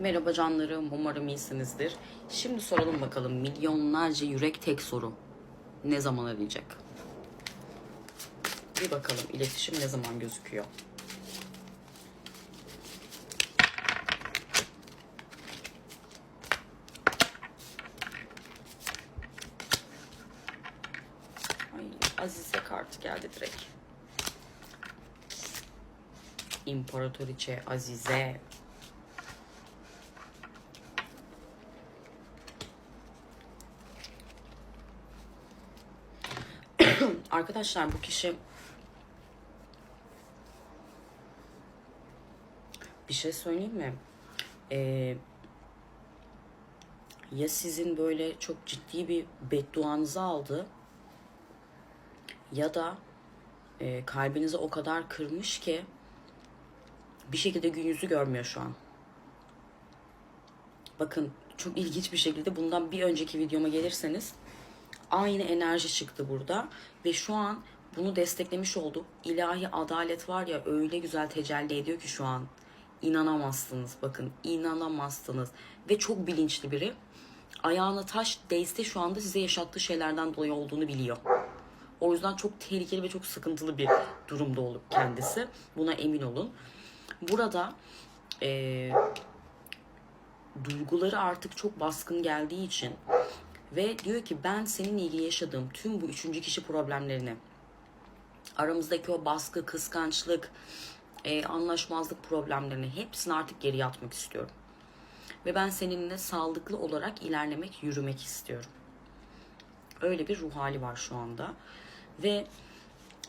Merhaba canlarım, umarım iyisinizdir. Şimdi soralım bakalım milyonlarca yürek tek soru. Ne zaman arayacak? Bir bakalım iletişim ne zaman gözüküyor? Ay, Azize kartı geldi direkt. İmparatoriçe Azize. Arkadaşlar bu kişi bir şey söyleyeyim mi? Ee, ya sizin böyle çok ciddi bir bedduanızı aldı ya da e, kalbinizi o kadar kırmış ki bir şekilde gün yüzü görmüyor şu an. Bakın çok ilginç bir şekilde bundan bir önceki videoma gelirseniz aynı enerji çıktı burada ve şu an bunu desteklemiş oldu. İlahi adalet var ya öyle güzel tecelli ediyor ki şu an. İnanamazsınız bakın inanamazsınız ve çok bilinçli biri. Ayağına taş değse şu anda size yaşattığı şeylerden dolayı olduğunu biliyor. O yüzden çok tehlikeli ve çok sıkıntılı bir durumda olup kendisi. Buna emin olun. Burada eee duyguları artık çok baskın geldiği için ve diyor ki ben seninle ilgili yaşadığım tüm bu üçüncü kişi problemlerini aramızdaki o baskı, kıskançlık, e, anlaşmazlık problemlerini hepsini artık geriye atmak istiyorum. Ve ben seninle sağlıklı olarak ilerlemek, yürümek istiyorum. Öyle bir ruh hali var şu anda. Ve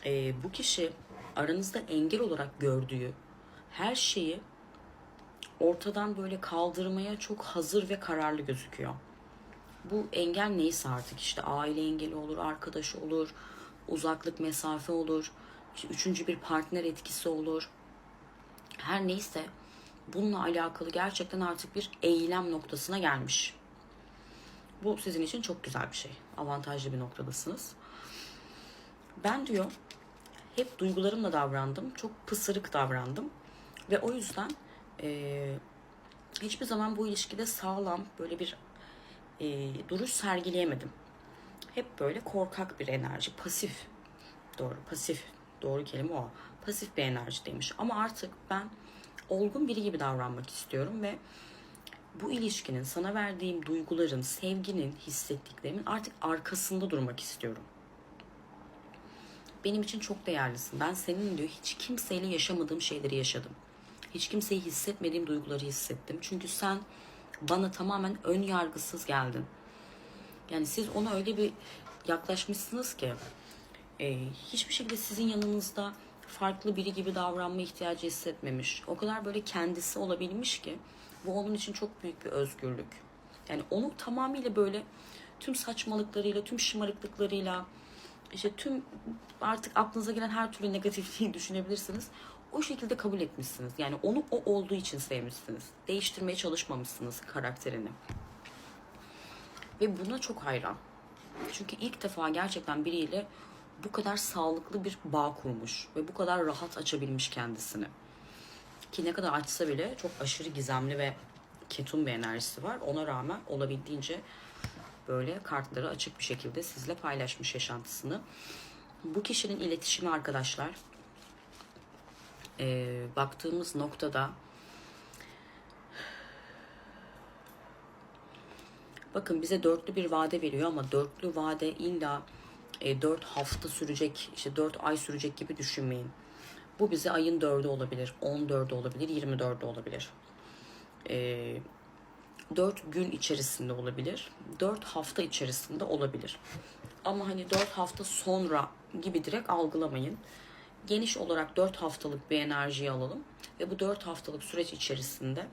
e, bu kişi aranızda engel olarak gördüğü her şeyi ortadan böyle kaldırmaya çok hazır ve kararlı gözüküyor. Bu engel neyse artık işte aile engeli olur, arkadaş olur, uzaklık mesafe olur, işte üçüncü bir partner etkisi olur. Her neyse bununla alakalı gerçekten artık bir eylem noktasına gelmiş. Bu sizin için çok güzel bir şey. Avantajlı bir noktadasınız. Ben diyor hep duygularımla davrandım. Çok pısırık davrandım. Ve o yüzden eee, hiçbir zaman bu ilişkide sağlam böyle bir eee, duruş sergileyemedim. Hep böyle korkak bir enerji, pasif. Doğru, pasif. Doğru kelime o. Pasif bir enerjideymiş. Ama artık ben olgun biri gibi davranmak istiyorum ve bu ilişkinin sana verdiğim duyguların, sevginin, hissettiklerimin artık arkasında durmak istiyorum. Benim için çok değerlisin. Ben senin diyor hiç kimseyle yaşamadığım şeyleri yaşadım. Hiç kimseyi hissetmediğim duyguları hissettim. Çünkü sen bana tamamen ön yargısız geldin. Yani siz ona öyle bir yaklaşmışsınız ki e, hiçbir şekilde sizin yanınızda farklı biri gibi davranma ihtiyacı hissetmemiş. O kadar böyle kendisi olabilmiş ki bu onun için çok büyük bir özgürlük. Yani onu tamamıyla böyle tüm saçmalıklarıyla, tüm şımarıklıklarıyla, işte tüm artık aklınıza gelen her türlü negatifliği düşünebilirsiniz. O şekilde kabul etmişsiniz. Yani onu o olduğu için sevmişsiniz. Değiştirmeye çalışmamışsınız karakterini. Ve buna çok hayran. Çünkü ilk defa gerçekten biriyle bu kadar sağlıklı bir bağ kurmuş ve bu kadar rahat açabilmiş kendisini. Ki ne kadar açsa bile çok aşırı gizemli ve ketum bir enerjisi var. Ona rağmen olabildiğince böyle kartları açık bir şekilde sizle paylaşmış yaşantısını. Bu kişinin iletişimi arkadaşlar eee, baktığımız noktada Bakın bize dörtlü bir vade veriyor ama dörtlü vade illa e, 4 hafta sürecek, işte 4 ay sürecek gibi düşünmeyin. Bu bize ayın 4'ü olabilir, 14'ü olabilir, 24'ü olabilir. E, 4 gün içerisinde olabilir, 4 hafta içerisinde olabilir. Ama hani 4 hafta sonra gibi direkt algılamayın. Geniş olarak 4 haftalık bir enerjiyi alalım ve bu 4 haftalık süreç içerisinde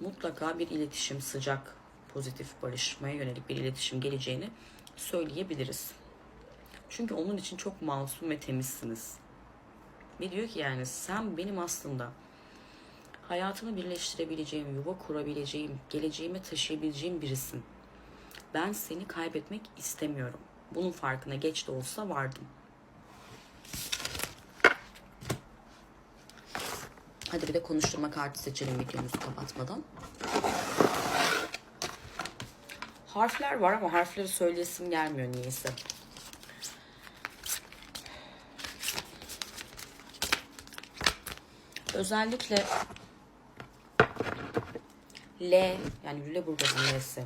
mutlaka bir iletişim, sıcak, pozitif, barışmaya yönelik bir iletişim geleceğini söyleyebiliriz. Çünkü onun için çok masum ve temizsiniz. Ve diyor ki yani sen benim aslında hayatımı birleştirebileceğim, yuva kurabileceğim, geleceğime taşıyabileceğim birisin. Ben seni kaybetmek istemiyorum. Bunun farkına geç de olsa vardım. Hadi bir de konuşturma kartı seçelim videomuzu kapatmadan. Harfler var ama harfleri söyleyesim gelmiyor niyeyse. Özellikle L yani Lüleburgaz'ın L'si.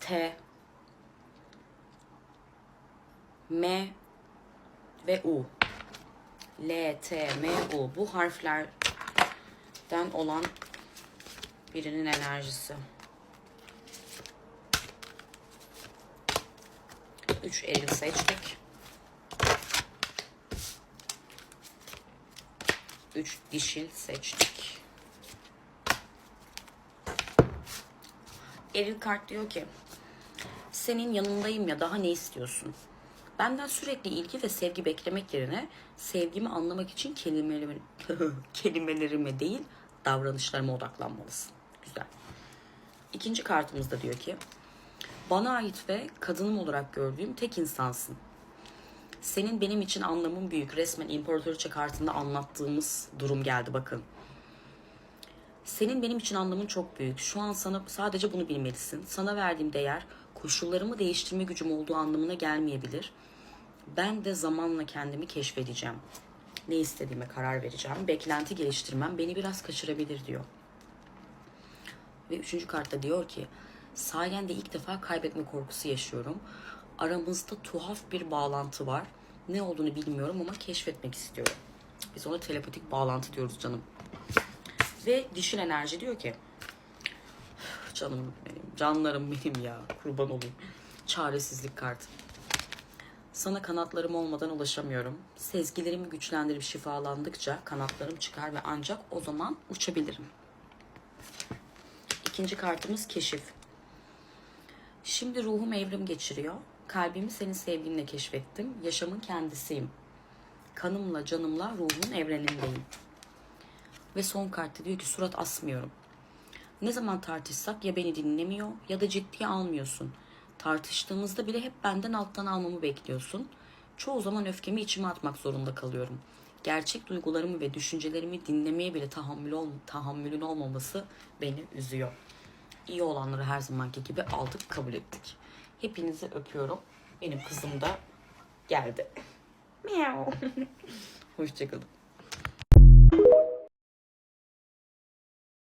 T M ve U. L, T, M, U. Bu harflerden olan birinin enerjisi. Üç eril seçtik. Üç dişil seçtik. Eril kart diyor ki senin yanındayım ya daha ne istiyorsun? Benden sürekli ilgi ve sevgi beklemek yerine sevgimi anlamak için kelimelerime, kelimelerime değil davranışlarıma odaklanmalısın. Güzel. İkinci kartımızda diyor ki bana ait ve kadınım olarak gördüğüm tek insansın. Senin benim için anlamın büyük. Resmen İmparatoriçe kartında anlattığımız durum geldi bakın. Senin benim için anlamın çok büyük. Şu an sana sadece bunu bilmelisin. Sana verdiğim değer koşullarımı değiştirme gücüm olduğu anlamına gelmeyebilir. Ben de zamanla kendimi keşfedeceğim. Ne istediğime karar vereceğim. Beklenti geliştirmem beni biraz kaçırabilir diyor. Ve üçüncü kartta diyor ki sayende ilk defa kaybetme korkusu yaşıyorum. Aramızda tuhaf bir bağlantı var. Ne olduğunu bilmiyorum ama keşfetmek istiyorum. Biz ona telepatik bağlantı diyoruz canım. Ve dişil enerji diyor ki canım benim, canlarım benim ya kurban olayım. Çaresizlik kartı. Sana kanatlarım olmadan ulaşamıyorum. Sezgilerimi güçlendirip şifalandıkça kanatlarım çıkar ve ancak o zaman uçabilirim. İkinci kartımız keşif. Şimdi ruhum evrim geçiriyor. Kalbimi senin sevginle keşfettim. Yaşamın kendisiyim. Kanımla, canımla ruhumun evrenindeyim. Ve son kartta diyor ki surat asmıyorum. Ne zaman tartışsak ya beni dinlemiyor ya da ciddiye almıyorsun. Tartıştığımızda bile hep benden alttan almamı bekliyorsun. Çoğu zaman öfkemi içime atmak zorunda kalıyorum. Gerçek duygularımı ve düşüncelerimi dinlemeye bile tahammül ol tahammülün olmaması beni üzüyor. İyi olanları her zamanki gibi aldık, kabul ettik. Hepinizi öpüyorum. Benim kızım da geldi. Miau. Hoşçakalın.